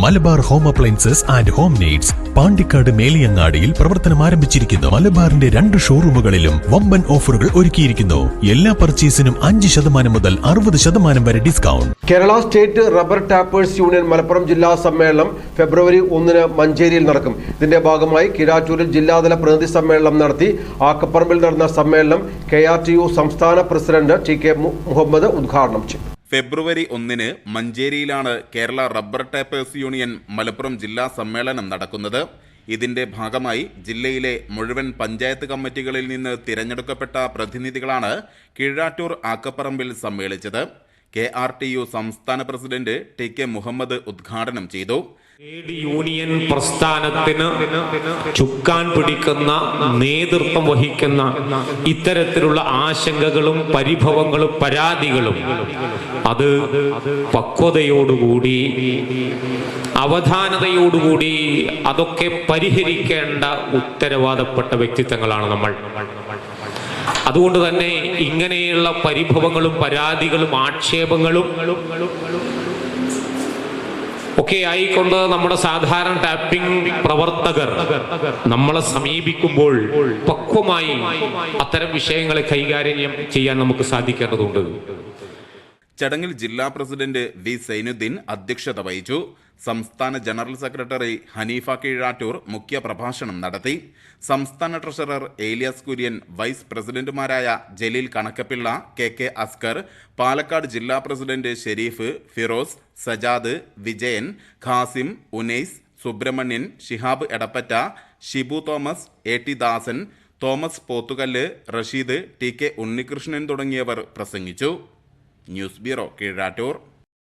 Malabar home appliances and home needs Pandikkad മേലിയങ്ങാടിയിൽ പ്രവർത്തനം ആരംഭിച്ചിരിക്കുന്നു. മലബാറിന്റെ രണ്ട് ഷോറൂമുകളിലും വമ്പൻ ഓഫറുകൾ ഒരുക്കിയിരിക്കുന്നു. എല്ലാ പർച്ചേസിനും അഞ്ച് ശതമാനം മുതൽ അറുപത് ശതമാനം വരെ discount. Kerala state rubber tappers union Malappuram ജില്ലാ സമ്മേളനം ഫെബ്രുവരി ഒന്നിന് മഞ്ചേരിയിൽ നടക്കും. ഇതിന്റെ ഭാഗമായി കിരാറ്റൂരിൽ ജില്ലാതല പ്രതിനിധി സമ്മേളനം നടത്തി ആക്കപ്പറമ്പിൽ നടന്ന സമ്മേളനം കെ സംസ്ഥാന പ്രസിഡന്റ് ടി കെ മുഹമ്മദ് ഉദ്ഘാടനം ചെയ്തു. ഫെബ്രുവരി ഒന്നിന് മഞ്ചേരിയിലാണ് Kerala rubber tappers union Malappuram ജില്ലാ സമ്മേളനം നടക്കുന്നത്. ഇതിന്റെ ഭാഗമായി ജില്ലയിലെ മുഴുവൻ പഞ്ചായത്ത് കമ്മിറ്റികളിൽ നിന്ന് തിരഞ്ഞെടുക്കപ്പെട്ട പ്രതിനിധികളാണ് കീഴാറ്റൂർ ആക്കപ്പറമ്പിൽ സമ്മേളിച്ചത്. കെ ആർ ടി യു സംസ്ഥാന പ്രസിഡന്റ് ടി കെ മുഹമ്മദ് ഉദ്ഘാടനം ചെയ്തു. ട്രേഡ് യൂണിയൻ പ്രസ്ഥാനത്തിന് ചുക്കാൻ പിടിക്കുന്ന നേതൃത്വം വഹിക്കുന്ന ഇത്തരത്തിലുള്ള ആശങ്കകളും പരിഭവങ്ങളും പരാതികളും അത് പക്വതയോടുകൂടി അവധാനതയോടുകൂടി അതൊക്കെ പരിഹരിക്കേണ്ട ഉത്തരവാദപ്പെട്ട വ്യക്തിത്വങ്ങളാണ് നമ്മൾ. അതുകൊണ്ട് തന്നെ ഇങ്ങനെയുള്ള പരിഭവങ്ങളും പരാതികളും ആക്ഷേപങ്ങളും ഒക്കെ ആയിക്കൊണ്ട് നമ്മുടെ സാധാരണ ടാപ്പിംഗ് പ്രവർത്തകർ നമ്മളെ സമീപിക്കുമ്പോൾ പക്വമായി അത്തരം വിഷയങ്ങളെ കൈകാര്യം ചെയ്യാൻ നമുക്ക് സാധിക്കേണ്ടതുണ്ട്. ചടങ്ങിൽ ജില്ലാ പ്രസിഡന്റ് വി സൈനുദ്ദീൻ അധ്യക്ഷത വഹിച്ചു. സംസ്ഥാന ജനറൽ സെക്രട്ടറി ഹനീഫ കീഴാറ്റൂർ മുഖ്യ പ്രഭാഷണം നടത്തി. സംസ്ഥാന ട്രഷറർ ഏലിയാസ് കുര്യൻ വൈസ് പ്രസിഡന്റുമാരായ ജലീൽ കണക്കപ്പിള്ള കെ കെ അസ്കർ പാലക്കാട് ജില്ലാ president Sharif Firoz Sajad Vijayan Khasim Unais Subramanian Shihab Edappatta Shibu Thomas A T Dasan Thomas Pothukallu Rasheed T K Unnikrishnan തുടങ്ങിയവർ പ്രസംഗിച്ചു. News bureau Keezhattoor.